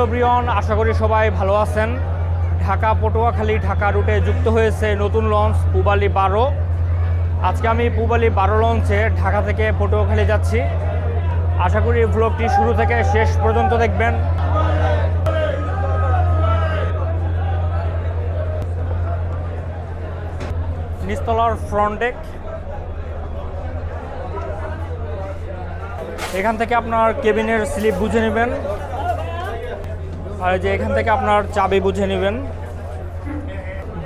Hello Brian, আশা করি সবাই ভালো আছেন। ঢাকা পটুয়াখালী ঢাকা রুটে যুক্ত হয়েছে নতুন লঞ্চ পুবালি বারো। আজকে আমি পুবালি বারো লঞ্চে ঢাকা থেকে পটুয়াখালী যাচ্ছি। আশা করি ব্লগটি শুরু থেকে শেষ পর্যন্ত দেখবেন। নিস্তলার ফ্রন্ট ডেক এখান থেকে আপনার কেবিনের স্লিপ বুঝে নেবেন। আর যে এখান থেকে আপনার চাবি বুঝে নেবেন।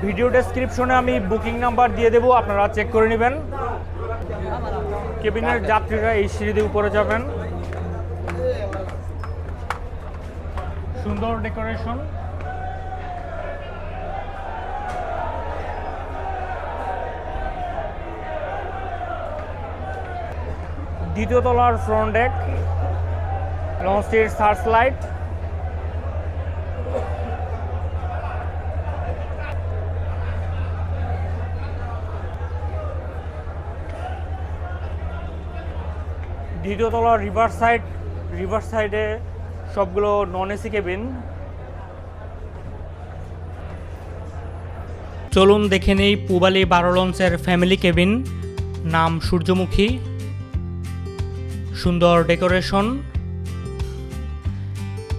ভিডিও ডেসক্রিপশনে আমি বুকিং নাম্বার দিয়ে দেবো, আপনারা চেক করে নেবেন। কেবিনের যাত্রীরা এই সিঁড়ি দিয়ে উপরে যাবেন। সুন্দর ডেকোরেশন দ্বিতীয় তলার ফ্রন্ট ডেক লঞ্চটির সার্চ লাইট দ্বিতীয় তলার রিভার সাইড, রিভার সাইডে সবগুলো নন এসি কেবিন চলুন দেখে নেই পুবালি বারো লঞ্চের ফ্যামিলি কেবিন নাম সূর্যমুখী। সুন্দর ডেকোরেশন।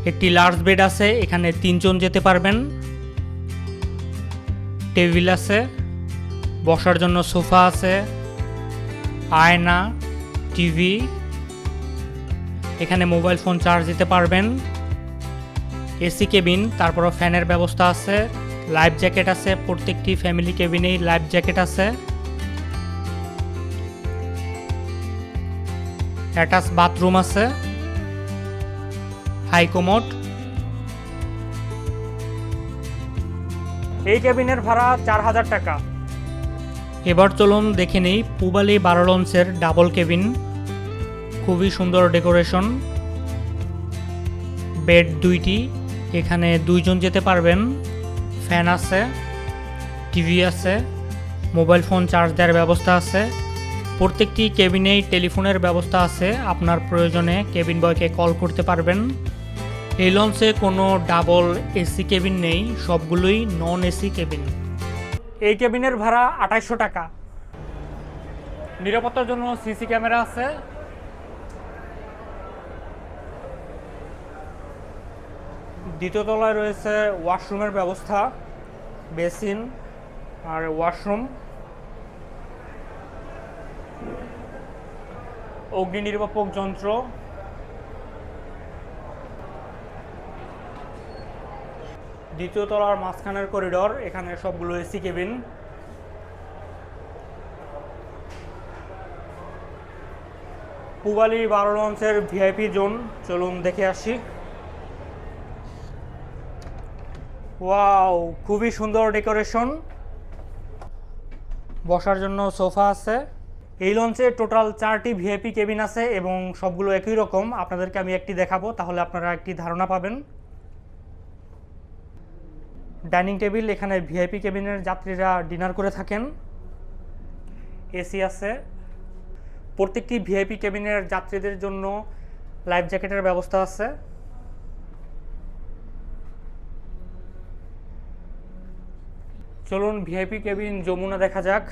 একটি লার্জ বেড আছে, এখানে তিনজন যেতে পারবেন। টেবিল আছে, বসার জন্য সোফা আছে, আয়না, টিভি। এখানে মোবাইল ফোন চার্জ দিতে পারবেন। এসি কেবিন তারপরও ফ্যানের ব্যবস্থা আছে। লাইফ জ্যাকেট আছে প্রত্যেকটি ফ্যামিলি কেবিনেই লাইফ জ্যাকেট আছে। অ্যাটাচ বাথরুম আছে। High commode. এই কেবিনের ভাড়া চার হাজার টাকা। এবার চলুন দেখে নেই পুবালি বারো লঞ্চের ডাবল কেবিন খুবই সুন্দর ডেকোরেশন। বেড দুইটি, এখানে দুইজন যেতে পারবেন। ফ্যান আছে, টিভি আছে, মোবাইল ফোন চার্জ দেওয়ার ব্যবস্থা আছে। প্রত্যেকটি কেবিনেই টেলিফোনের ব্যবস্থা আছে। আপনার প্রয়োজনে কেবিন বয়কে কল করতে পারবেন। এই লঞ্চে কোনো ডাবল এসি কেবিন নেই, সবগুলোই নন এসি কেবিন। এই কেবিনের ভাড়া আঠাইশশো টাকা। নিরাপত্তার জন্য সিসি ক্যামেরা আছে। দ্বিতীয় তলায় রয়েছে ওয়াশরুমের ব্যবস্থা, বেসিন আর ওয়াশরুম। অগ্নি নির্বাপক যন্ত্র। দ্বিতীয় তলার মাঝখানের করিডর, এখানে সবগুলো এসি কেবিন। পুবালি বারো লঞ্চের ভিআইপি জোন, চলুন দেখে আসি। ওয়াও খুবই সুন্দর ডেকোরেশন। বসার জন্য সোফা আছে। এই লঞ্চে টোটাল চারটি ভিআইপি কেবিন আছে এবং সবগুলো একই রকম। আপনাদেরকে আমি একটি দেখাবো, তাহলে আপনারা একটি ধারণা পাবেন। ডাইনিং টেবিল, এখানে ভিআইপি কেবিনের যাত্রীরা ডিনার করে থাকেন। এসি আছে। প্রত্যেকটি ভিআইপি কেবিনের যাত্রীদের জন্য লাইফ জ্যাকেটের ব্যবস্থা আছে। চলুন ভিআইপি কেবিন যমুনা দেখা যাক।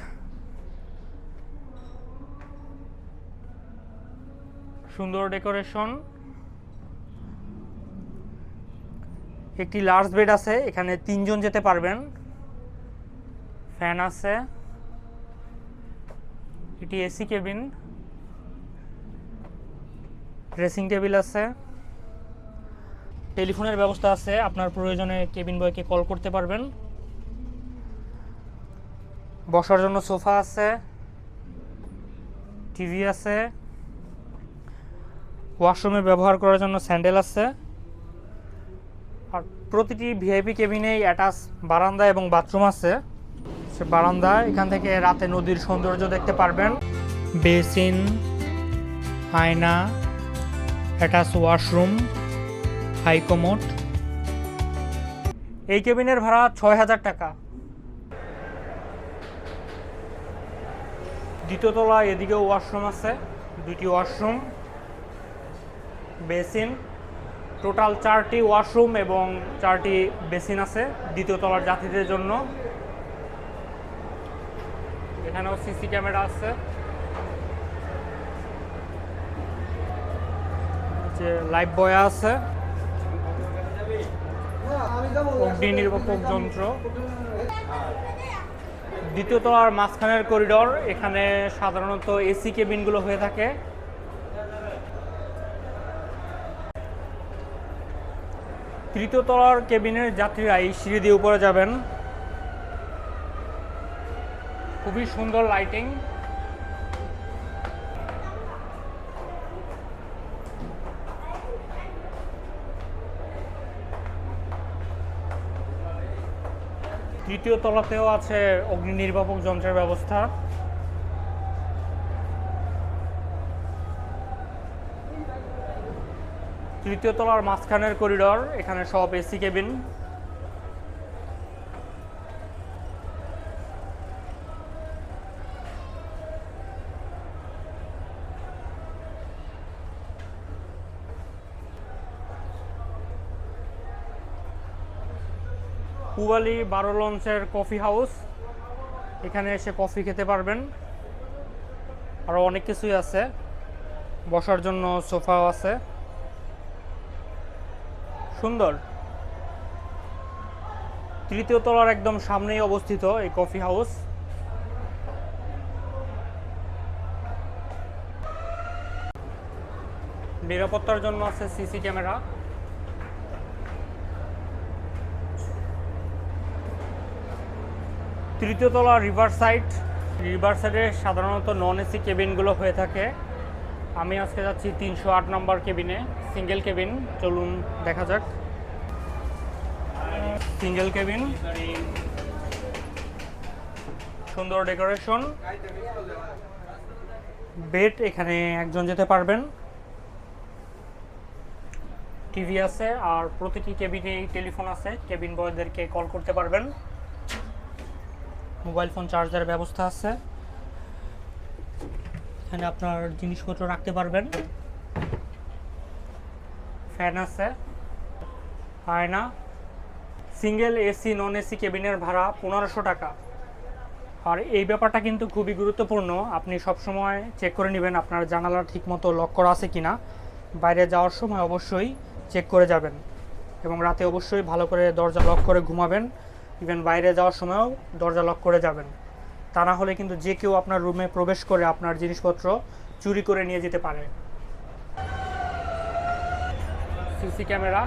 সুন্দর ডেকোরেশন একটি লার্জ বেড আছে, এখানে তিনজন যেতে পারবেন। ফ্যান আছে। এটি এসি কেবিন ড্রেসিং টেবিল আছে। টেলিফোনের ব্যবস্থা আছে, আপনার প্রয়োজনে কেবিন বয়কে কল করতে পারবেন। বসার জন্য সোফা আছে, টিভি আছে, ওয়াশরুমে ব্যবহার করার জন্য স্যান্ডেল আছে। আর প্রতিটি ভিআইপি কেবিনেই অ্যাটাচ বারান্দা এবং বাথরুম আছে। সে বারান্দা, এখান থেকে রাতে নদীর সৌন্দর্য দেখতে পারবেন। বেসিন, আয়না, অ্যাটাচ ওয়াশরুম হাইকোমোট এই কেবিনের ভাড়া ছয় হাজার টাকা। দ্বিতীয় তলা এদিকে ওয়াশরুম আছে, দুটি ওয়াশরুম, বেসিন, টোটাল চারটি ওয়াশরুম এবং চারটি বেসিন আছে দ্বিতীয় তলার যাত্রীদের জন্য। এখানেও সিসি ক্যামেরা আছে। যে লাইফ বয় আছে। অগ্নি নির্বাপক যন্ত্র। দ্বিতীয় তলার মাঝখানের করিডর, এখানে সাধারণত এসি কেবিনগুলো হয়ে থাকে। তৃতীয় তলার কেবিনের যাত্রীরা এই সিঁড়ি দিয়ে উপরে যাবেন। খুবই সুন্দর লাইটিং তৃতীয় তলাতেও আছে অগ্নি নির্বাপক যন্ত্রের ব্যবস্থা। তৃতীয় তলার মাঝখানের করিডর, এখানে সব এসি কেবিন। পুবালি বারো লঞ্চের কফি হাউস। এখানে এসে কফি খেতে পারবেন। আরও অনেক কিছুই আছে। বসার জন্য সোফাও আছে। সুন্দর। তৃতীয় তলার একদম সামনেই অবস্থিত এই কফি হাউস। নিরাপত্তার জন্য আছে সিসি ক্যামেরা। তৃতীয় তলা রিভার সাইড। রিভার সাইডে সাধারণত নন এসি কেবিনগুলো হয়ে থাকে। আমি আজকে যাচ্ছি তিনশো আট নম্বর কেবিনে সিঙ্গেল কেবিন। চলুন দেখা যাক। Single cabin. সুন্দর ডেকোরেশন। বেড এখানে একজন যেতে পারবেন। টিভি আছে আর প্রতিটি কেবিনে টেলিফোন আছে। কেবিন বয়দেরকে কল করতে পারবেন। মোবাইল ফোন চার্জারের ব্যবস্থা আছে। এখানে আপনার জিনিসপত্র রাখতে পারবেন। ফ্যান আছে, আয়না, সিঙ্গেল এসি, নন এসি কেবিনের ভাড়া পনেরোশো টাকা। আর এই ব্যাপারটা কিন্তু খুবই গুরুত্বপূর্ণ। আপনি সবসময় চেক করে নেবেন আপনার জানালা ঠিকমতো লক করা আছে কিনা। বাইরে যাওয়ার সময় অবশ্যই চেক করে যাবেন। এবং রাতে অবশ্যই ভালো করে দরজা লক করে ঘুমাবেন। ইভেন বাইরে যাওয়ার সময়ও দরজা লক করে যাবেন। তা না হলে কিন্তু যে কেউ আপনার রুমে প্রবেশ করে আপনার জিনিসপত্র চুরি করে নিয়ে যেতে পারে। CC camera.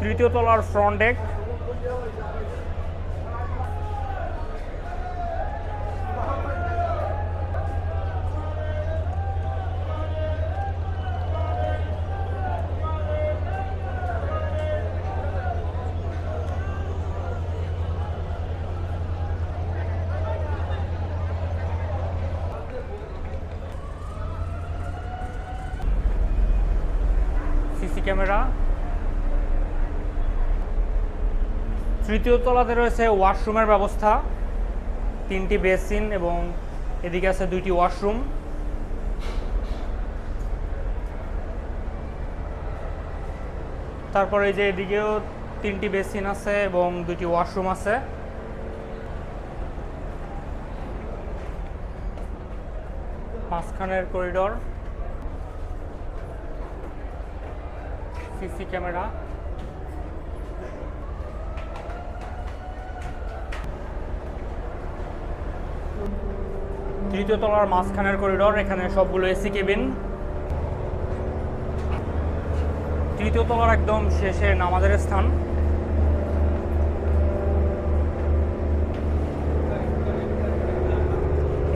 তৃতীয় তলার ফ্রন্ট ডেক সিসি ক্যামেরা। তৃতীয় তলাতে রয়েছে ওয়াশরুমের ব্যবস্থা। তিনটি বেসিন এবং এদিকে আছে দুইটি ওয়াশরুম। তারপরে এই যে এদিকেও তিনটি বেসিন আছে এবং দুইটি ওয়াশরুম আছে। মাঝখানের করিডর। CC camera. তৃতীয় তলার মাঝখানের করিডর, এখানে সবগুলো এসি কেবিন। তৃতীয় তলার একদম শেষে নামাজের স্থান।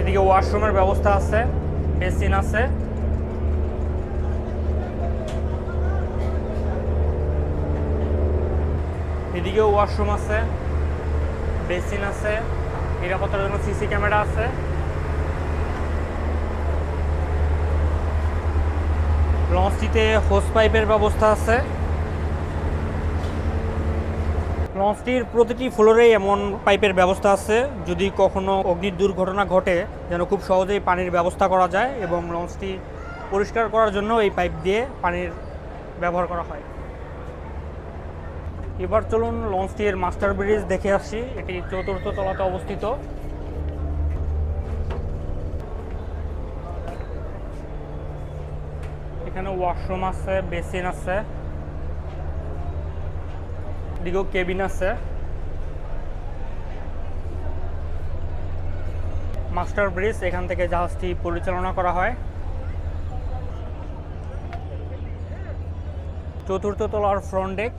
এদিকে ওয়াশরুমের ব্যবস্থা আছে বেসিন আছে। এদিকেও ওয়াশরুম আছে, বেসিন আছে, নিরাপত্তার জন্য সিসি ক্যামেরা আছে। লঞ্চটিতে হোস পাইপের ব্যবস্থা আছে। লঞ্চটির প্রতিটি ফ্লোরেই এমন পাইপের ব্যবস্থা আছে, যদি কখনো অগ্নির দুর্ঘটনা ঘটে, যেন খুব সহজেই পানির ব্যবস্থা করা যায় এবং লঞ্চটি পরিষ্কার করার জন্য এই পাইপ দিয়ে পানির ব্যবহার করা হয়। এবার চলুন লঞ্চটির মাস্টার ব্রিজ দেখে আসি। এটি চতুর্থ তলাতে অবস্থিত। এখানে ওয়াশরুম আছে, বেসিন আছে দিকেও কেবিন আছে। মাস্টার ব্রিজ, এখান থেকে জাহাজটি পরিচালনা করা হয়। চতুর্থ তলার front deck.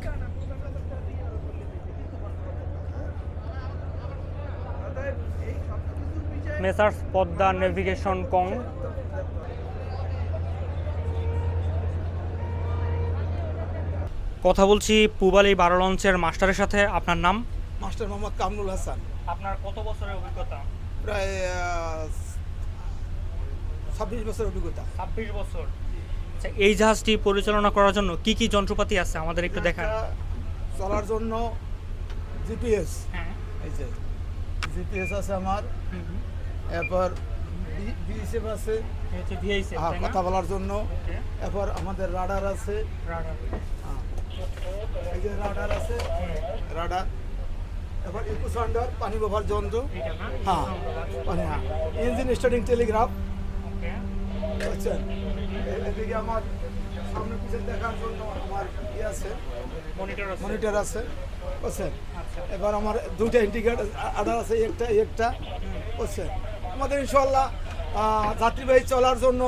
Messrs Padma navigation co কথা বলছি পুবালি বারো লঞ্চের মাস্টারের সাথে আপনার নাম? মাস্টার মোহাম্মদ কামরুল হাসান। আপনার কত বছরের অভিজ্ঞতা? প্রায় ছাব্বিশ বছর অভিজ্ঞতা। ছাব্বিশ বছর। আচ্ছা এই জাহাজটি পরিচালনা করার জন্য কি কি যন্ত্রপাতি আছে? আমাদের একটু দেখা চলার জন্য জিপিএস। হ্যাঁ। এই যে জিপিএস আছে আমার। এরপর বিএসএফ আছে। হ্যাঁ, কথা বলার জন্য। এরপর আমাদের রাডার আছে। হ্যাঁ। এই যে রাডার আছে রাডার। এরপর ইকুসান্ডার পানি ব্যবহার যন্ত্র। হ্যাঁ পানি হ্যাঁ। Engine starting telegraph. এদিকে আমার সামনে পিছনে দেখার জন্য আমার ইয়ে আছে। মনিটর আছে। বুঝছেন আচ্ছা, এবার আমার দুইটা ইন্ডিকেটার আদার আছে একটা একটা। বুঝছেন আমাদের ইনশাল্লাহ যাত্রীবাহী চলার জন্য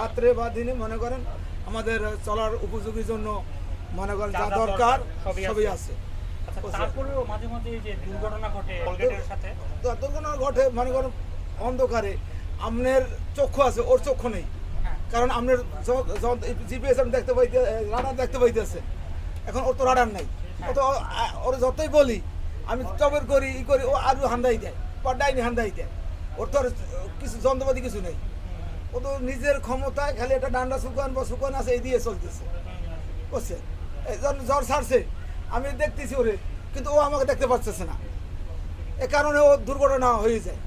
রাত্রে বা দিনে মনে করেন আমাদের চলার উপযোগীর জন্য মনে করেন যা দরকার সবই আছে। আচ্ছা, দুর্ঘটনা ঘটে তো দুর্ঘটনা ঘটে মনে করেন অন্ধকারে। আপনার চক্ষু আছে ওর চক্ষু নেই। হ্যাঁ। কারণ আপনার জিপিএস আমি দেখতে পাইতে রাডার দেখতে পাইতেছে। এখন ওর তো রাডার নাই। ও তো ওর যতই বলি আমি টবের করি ই করি ও আরও হান্দাই দেয় বা ডাইনি হান্দাই দেয়। ওর তো আর কিছু যন্ত্রপাতি কিছু নেই। ও তো নিজের ক্ষমতায় খালি একটা ডান্ডা শুকান বা শুকান আছে, এই দিয়ে চলতেছে। বুঝছে? এই জ্বর ছাড়ছে। আমি দেখতেছি ওরে, কিন্তু ও আমাকে দেখতে পাচ্ছে না। এ কারণে ও দুর্ঘটনা হয়ে যায়।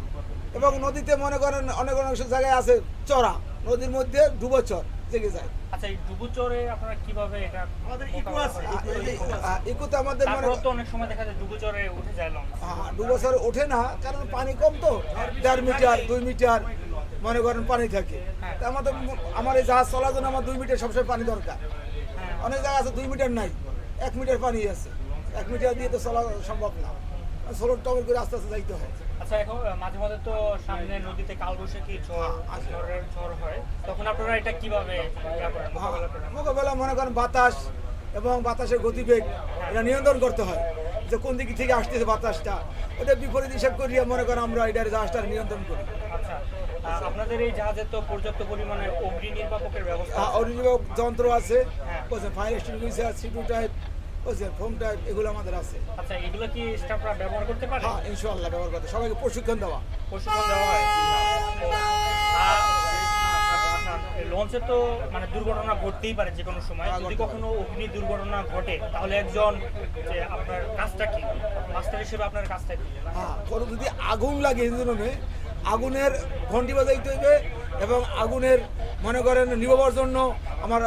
এবং নদীতে মনে করেন অনেক অনেক জায়গায় আছে চড়া। নদীর মধ্যে ডুবো চর জেগে যায়। আচ্ছা এই ডুবুচরে আপনারা কীভাবে এটা মোকাবেলা করেন? ইকুতে আমাদের মনে তো অনেক সময় দেখা যায় ডুবুচরে উঠে যায় লঞ্চ। হ্যাঁ, দু বছর ওঠে না কারণ পানি কম তো দেড় মিটার দুই মিটার মনে করেন পানি থাকে। তা আমাদের আমার এই জাহাজ চলার জন্য আমার দুই মিটার সবসময় পানি দরকার। হ্যাঁ। অনেক জায়গা আছে দুই মিটার নাই এক মিটার পানি আছে। এক মিটার দিয়ে তো চলা সম্ভব না। সোলোর টবের করে আস্তে আস্তে যাইতে হয়। আচ্ছা এখন মাঝে মাঝে তো সামনে নদীতে কালবৈশাখী ঝড় হ্যাঁ, ঝড়ের ঝড় হয় তখন আপনারা এটা কীভাবে মোকাবেলা? হ্যাঁ, মনে করেন বাতাস এবং বাতাসের গতিবেগ এটা নিয়ন্ত্রণ করতে হয় যে কোন দিক থেকে আসতেছে বাতাসটা ওটা বিপরীত হিসাব করিয়া মনে করেন আমরা এটার জাহাজটা নিয়ন্ত্রণ করি আচ্ছা আপনাদের এই জাহাজে তো পর্যাপ্ত পরিমাণে অগ্নি নির্বাপকের ব্যবস্থা আছে। অরিজিনাল যন্ত্র আছে হ্যাঁ। ফায়ার এক্সটিংগুইশার সিটু টাইপ বুঝছেন ফোম টাইপ এগুলো আমাদের আছে আচ্ছা এগুলো কি স্টাফরা ব্যবহার করতে পারে হ্যাঁ ইনশাআল্লাহ ব্যবহার করতে সবাইকে প্রশিক্ষণ দেওয়া প্রশিক্ষণ দেওয়া হয় লঞ্চে তো মানে দুর্ঘটনা ঘটতেই পারে যে কোনো সময় হ্যাঁ, যদি কখনো অগ্নি দুর্ঘটনা ঘটে তাহলে একজন যে আপনার কাজটা কি মাস্টার হিসেবে আপনার কাজটা কি হ্যাঁ কোনো যদি আগুন লাগে ইঞ্জিনে আগুনের ঘন্টি বাজাইতে হইবে এবং আগুনের মনে করেন নিভাবার জন্য আমার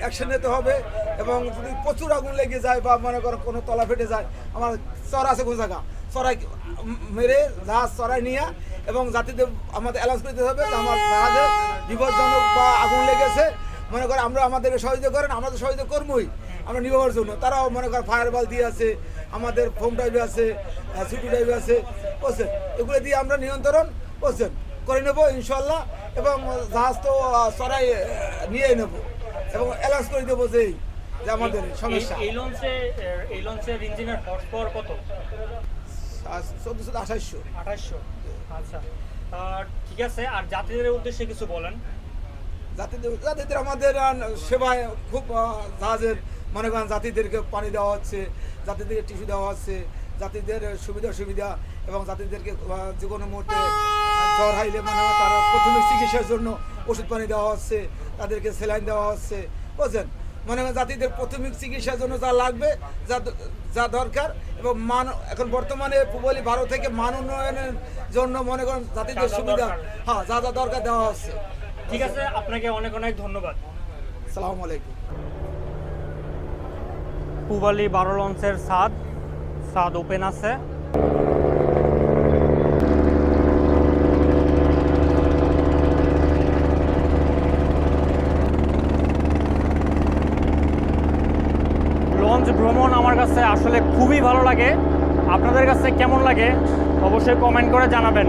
অ্যাকশন নিতে হবে এবং যদি প্রচুর আগুন লেগে যায় বা মনে করেন কোনো তলা ফেটে যায়, আমার চর আছে কোন জায়গা। চড়াই মেরে জাহাজ চড়াই নিয়ে এবং জাতিদের আমাদের অ্যালাউন্স করতে হবে আমার জাহাজে বিপজ্জনক বা আগুন লেগেছে। মনে করেন আমরা আমাদেরকে সহযোগিতা করেন, আমরা তো সহযোগিতা করবোই, আমরা নিভাবার জন্য। তারাও মনে করেন ফায়ার বাল দিয়ে আছে, আমাদের ফোম টাইপ আছে সিটি টাইপ আছে বুঝছেন এগুলো দিয়ে আমরা নিয়ন্ত্রণ বুঝছেন করে নেব ইনশাল্লাহ এবং জাহাজ তো চড়াই নিয়ে নেব। এবং অ্যালাউন্স করে দেবো যে যে আমাদের সমস্যা। এই লঞ্চে এই লঞ্চের ইঞ্জিনের হর্স কত? চোদ্দোশো আঠাইশশো। আঠাশশো আচ্ছা। ঠিক আছে আর যাত্রীদের উদ্দেশ্যে কিছু বলেন। যাত্রীদের যাত্রীদের আমাদের সেবায় খুব জাহাজের মনে করেন যাত্রীদেরকে পানি দেওয়া হচ্ছে যাত্রীদেরকে টিস্যু দেওয়া হচ্ছে যাত্রীদের সুবিধা সুবিধা এবং যাত্রীদেরকে আহ, যে কোনো মুহূর্তে জ্বর হাইলে মানে তারা প্রাথমিক চিকিৎসার জন্য ওষুধ পানি দেওয়া হচ্ছে তাদেরকে স্যালাইন দেওয়া হচ্ছে। বুঝছেন? মনে করেন জাতিদের প্রাথমিক চিকিৎসার জন্য যা লাগবে যা যা দরকার এবং মান এখন বর্তমানে পূবলি ভারত থেকে মান উন্নয়নের জন্য মনে করেন যা সুবিধা হ্যাঁ যা যা দরকার দেওয়া হচ্ছে। ঠিক আছে আপনাকে অনেক অনেক ধন্যবাদ। সালামু আলাইকুম। পুবালি বারো লঞ্চের সাদ সাদ ওপেন আছে লঞ্চ ভ্রমণ আমার কাছে আসলে খুবই ভালো লাগে। আপনাদের কাছে কেমন লাগে অবশ্যই কমেন্ট করে জানাবেন।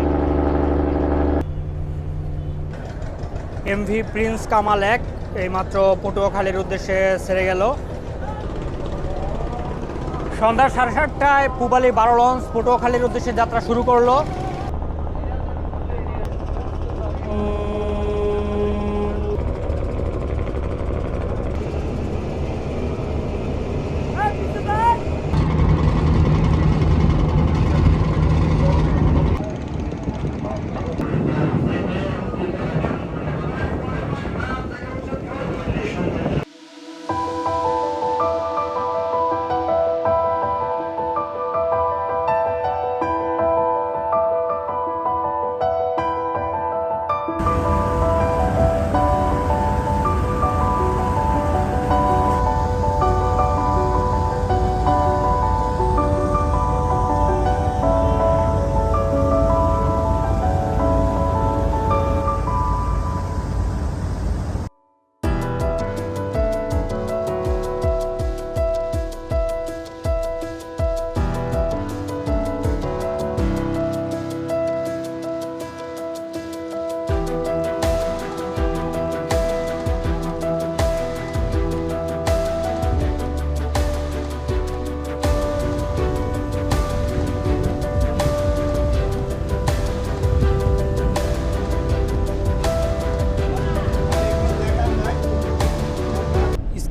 এমভি প্রিন্স কামাল এক, এইমাত্র পটুয়াখালীর উদ্দেশ্যে ছেড়ে গেল। সন্ধ্যা সাড়ে সাতটায় পুবালি বারো লঞ্চ পটুয়াখালীর উদ্দেশ্যে যাত্রা শুরু করল।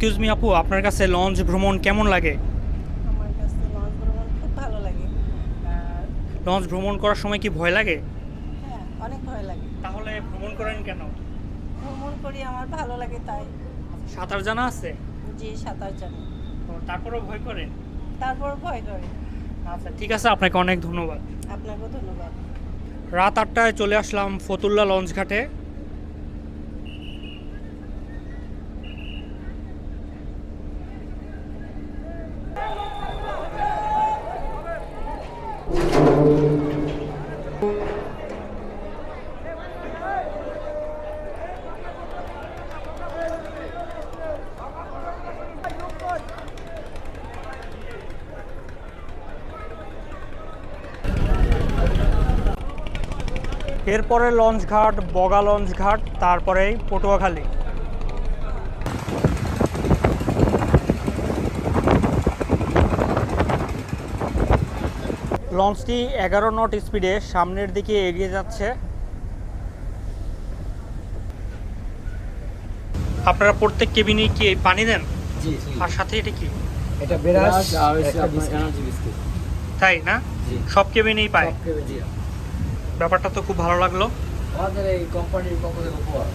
এক্সকিউজ মি আপু আপনার কাছে লঞ্চ ভ্রমণ কেমন লাগে? আমার কাছে লঞ্চ ভ্রমণ খুব ভালো লাগে। লঞ্চ ভ্রমণ করার সময় কি ভয় লাগে? হ্যাঁ অনেক ভয় লাগে। তাহলে ভ্রমণ করেন কেন? ভ্রমণ করি আমার ভালো লাগে তাই। সাঁতার জানা আছে? যে সাঁতার জানি। তারপরেও ভয় করে? তারপর ভয় করে। আচ্ছা ঠিক আছে আপনাকে অনেক ধন্যবাদ। আপনাকেও ধন্যবাদ। রাত আটটায় চলে আসলাম ফতুল্লা লঞ্চ ঘাটে। এরপরে লঞ্চ ঘাট বগা লঞ্চ ঘাট তারপরেই পটুয়াখালী। লঞ্চটি এগারো নট স্পিডে সামনের দিকে এগিয়ে যাচ্ছে। আপনারা প্রত্যেক কেবিনে কি পানি দেন? জি আর সাথে এটা কি? এটা বেরাস আর। এনার্জি বিস্কিট তাই না? সব কেবিনেই পায়? ব্যাপারটা তো খুব ভালো লাগল। আমাদের এই কোম্পানির পক্ষ থেকে উপহার।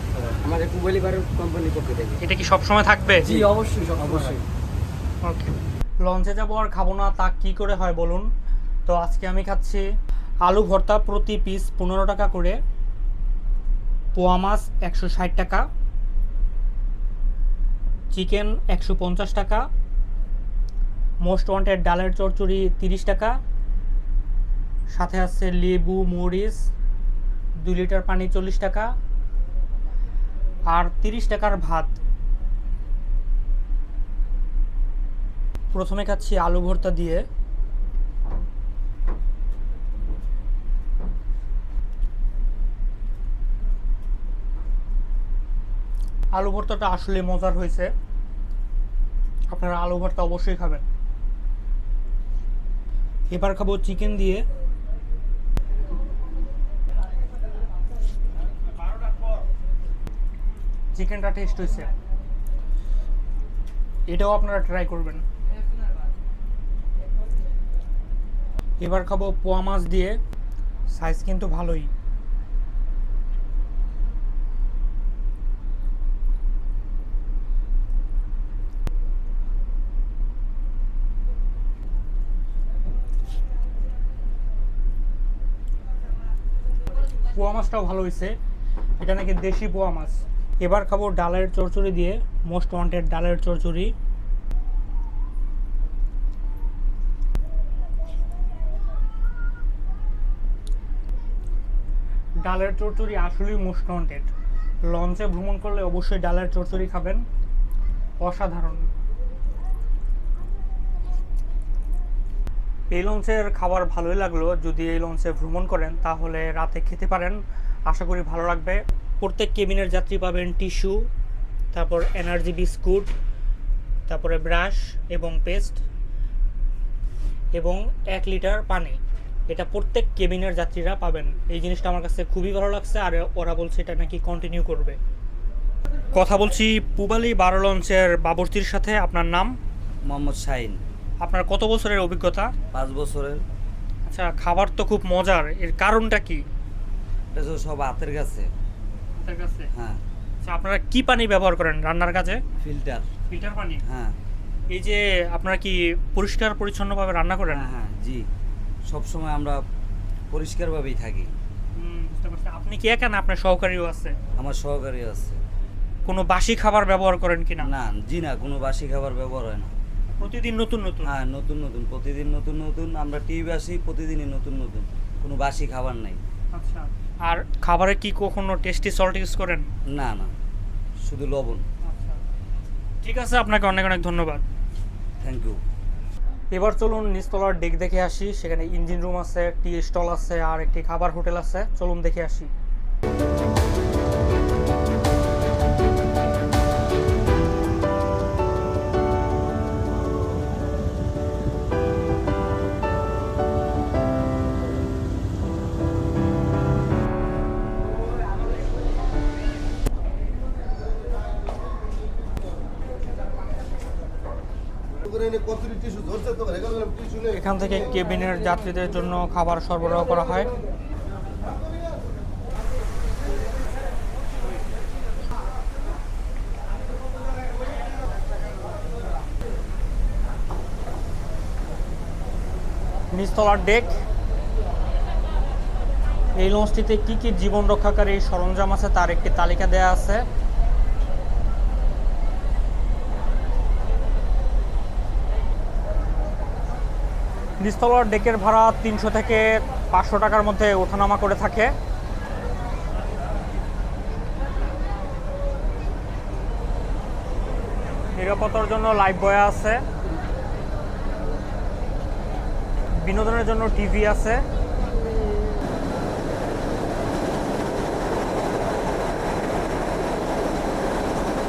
আমাদের কুবেলি বারের কোম্পানির পক্ষ থেকে। এটা কি সব সময় থাকবে? জি অবশ্যই অবশ্যই। ওকে। লঞ্চে যাব আর খাব না তা কি করে হয় বলুন? তো আজকে আমি খাচ্ছি আলু ভর্তা প্রতি পিস পনেরো টাকা করে পোয়া মাছ একশো ষাট টাকা চিকেন একশো পঞ্চাশ টাকা মোস্ট ওয়ান্টেড ডালের চচ্চড়ি তিরিশ টাকা সাথে আছে লেবু মরিচ দুই লিটার পানি চল্লিশ টাকা আর তিরিশ টাকার ভাত। প্রথমে খাচ্ছি আলু ভর্তা দিয়ে। আলু ভর্তাটা আসলে মজার হয়েছে। আপনারা আলু ভর্তা অবশ্যই খাবেন। এবার খাব চিকেন দিয়ে। চিকেনটা টেস্ট হয়েছে এটাও আপনারা ট্রাই করবেন। এবার খাব পোয়া মাছ দিয়ে। সাইজ কিন্তু ভালোই। পোয়া মাছটাও ভালো হয়েছে এটা নাকি দেশি পোয়া মাছ। এবার খাব ডালের চচ্চড়ি দিয়ে মোস্ট ওয়ান্টেড ডালের চচ্চড়ি ডালের চচ্চড়ি আসলেই মোস্ট ওয়ান্টেড লঞ্চে ভ্রমণ করলে অবশ্যই ডালের চচ্চড়ি খাবেন। অসাধারণ। এই লঞ্চের খাবার ভালোই লাগল। যদি এই লঞ্চে ভ্রমণ করেন তাহলে রাতে খেতে পারেন। আশা করি ভালো লাগবে। প্রত্যেক কেবিনের যাত্রী পাবেন টিস্যু তারপর এনার্জি বিস্কুট তারপরে ব্রাশ এবং পেস্ট এবং এক লিটার পানি। এটা প্রত্যেক কেবিনের যাত্রীরা পাবেন। এই জিনিসটা আমার কাছে খুবই ভালো লাগছে আর ওরা বলছে এটা নাকি কন্টিনিউ করবে। কথা বলছি পুবালি বারো লঞ্চের বাবর্তির সাথে আপনার নাম? মোহাম্মদ শাহিন। আপনার কত বছরের অভিজ্ঞতা? পাঁচ বছরের। আচ্ছা খাবার তো খুব মজার এর কারণটা কি? এটা সব হাতের কাছে। আপনার কাছে? হ্যাঁ। আচ্ছা আপনারা কি পানি ব্যবহার করেন রান্নার কাজে? ফিল্টার। ফিল্টার পানি? হ্যাঁ। এই যে আপনারা কি পরিষ্কার পরিচ্ছন্নভাবে রান্না করেন? হ্যাঁ হ্যাঁ জি। সব সময় আমরা পরিষ্কারভাবেই থাকি। আপনি কি একা না আপনার সহকারীও আছে? আমার সহকারী আছে। কোনো বাসি খাবার ব্যবহার করেন কিনা না জি না কোনো বাসি খাবার ব্যবহার হয় না। প্রতিদিন নতুন নতুন? হ্যাঁ নতুন নতুন। প্রতিদিন নতুন নতুন। আমরা টিভি আসি প্রতিদিনই নতুন নতুন। কোনো বাসি খাবার নাই। আচ্ছা। আর খাবারে কি কখনো টেস্টি সল্ট ইউজ করেন? না না শুধু লবণ। আচ্ছা। ঠিক আছে আপনাকে অনেক অনেক ধন্যবাদ। থ্যাংক ইউ এবার চলুন নিচতলার ডেক দেখে আসি সেখানে ইঞ্জিন রুম আছে টি স্টল আছে আর একটি খাবার হোটেল আছে। চলুন দেখে আসি। এখান থেকে কেবিনের যাত্রীদের জন্য খাবার সরবরাহ করা হয়। নিচতলার ডেক। এই লঞ্চটিতে কি কি জীবন রক্ষাকারী সরঞ্জাম আছে তার একটি তালিকা দেয়া আছে। নিচতলার ডেকের ভাড়া তিনশো থেকে পাঁচশো টাকার মধ্যে ওঠানামা করে থাকে। নিরাপত্তার জন্য লাইফ বয় আছে। বিনোদনের জন্য টিভি আছে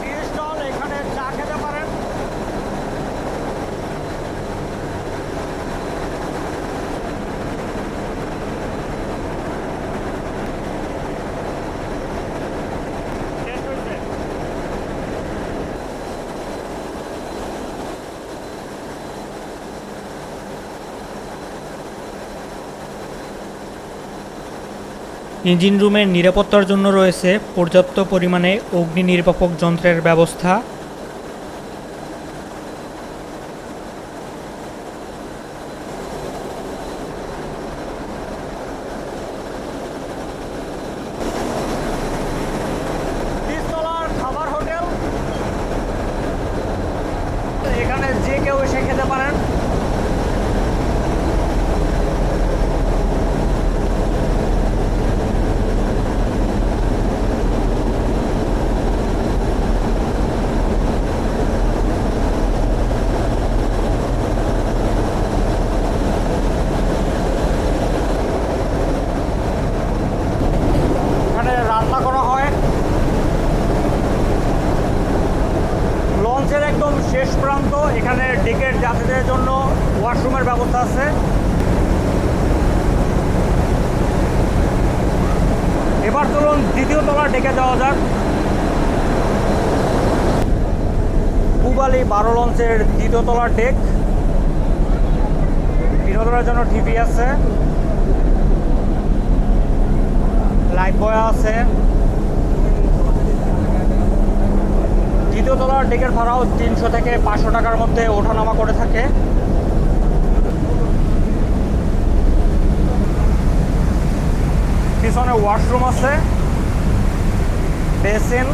টি স্টল এখানে চা খেতে পারেন টেস্ট হয়েছে ইঞ্জিন রুমের নিরাপত্তার জন্য রয়েছে পর্যাপ্ত পরিমাণে অগ্নি নির্বাপক যন্ত্রের ব্যবস্থা খাবার হোটেল এখানে যে কেউ এসে খেতে পারেন এখানে রান্না করা হয় লঞ্চের একদম শেষ প্রান্ত এখানে ডেকের যাত্রীদের জন্য ওয়াশরুমের ব্যবস্থা আছে এবার চলুন দ্বিতীয় তলার ডেকে যাওয়া যাক পুবালি বারো লঞ্চের দ্বিতীয় তলার ডেক। বিনোদনের জন্য টিভি আছে। লাইট বয় আছে। দ্বিতীয় তলার ডেকের ভাড়াও তিনশো থেকে পাঁচশো টাকার মধ্যে ওঠানামা করে থাকে। পিছনে ওয়াশরুম আছে। বেসিন।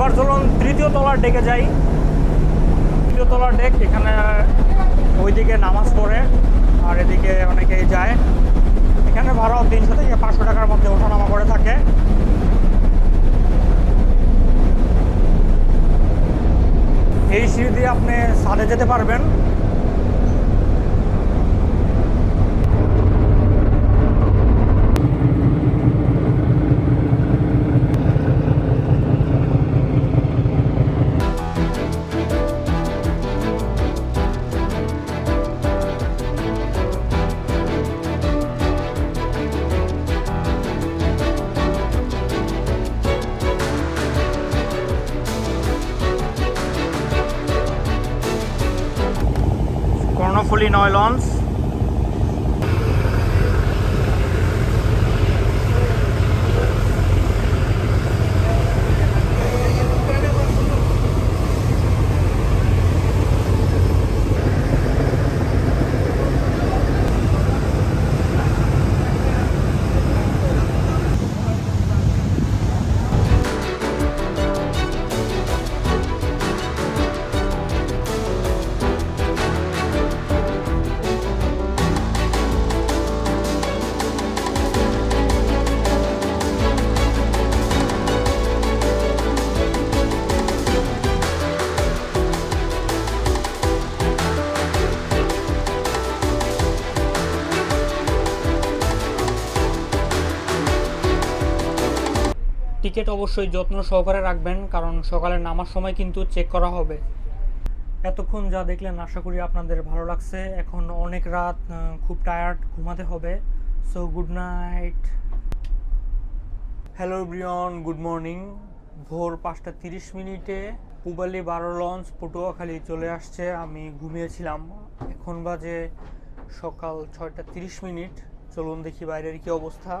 এবার চলুন তৃতীয় তলার ডেকে যাই। তৃতীয় তলার ডেক, এখানে ওইদিকে নামাজ পড়ে, আর এদিকে অনেকেই যায়। এখানে ভাড়াও তিনশো থেকে পাঁচশো টাকার মধ্যে ওঠানামা করে থাকে। এই সিঁড়ি দিয়ে আপনি সাদে যেতে পারবেন। টিকিট অবশ্যই যত্ন সহকারে রাখবেন, কারণ সকালে নামার সময় কিন্তু চেক করা হবে। এতক্ষণ যা দেখলেন, আশা করি আপনাদের ভালো লাগছে। এখন অনেক রাত খুব টায়ার্ড ঘুমাতে হবে। So good night hello Brian good morning ভোর পাঁচটা তিরিশ মিনিটে পুবালি বারো লঞ্চ, পটুয়াখালী চলে আসছে। আমি ঘুমিয়েছিলাম। এখন বাজে সকাল ছয়টা তিরিশ মিনিট। চলুন দেখি বাইরের কি অবস্থা।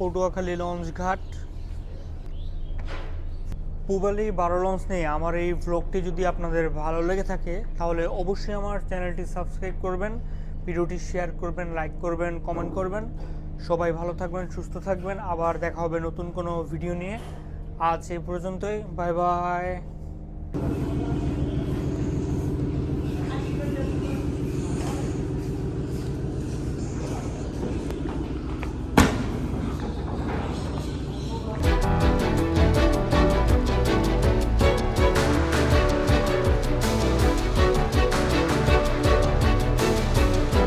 পটুয়াখালী লঞ্চ ঘাট। পুবালি বারো লঞ্চ নিয়ে আমার এই ভ্লগটি যদি আপনাদের ভালো লেগে থাকে, তাহলে অবশ্যই আমার চ্যানেলটি সাবস্ক্রাইব করবেন, ভিডিওটি শেয়ার করবেন লাইক করবেন কমেন্ট করবেন। সবাই ভালো থাকবেন, সুস্থ থাকবেন। আবার দেখা হবে নতুন কোনো ভিডিও নিয়ে। আজ এই পর্যন্তই। Bye bye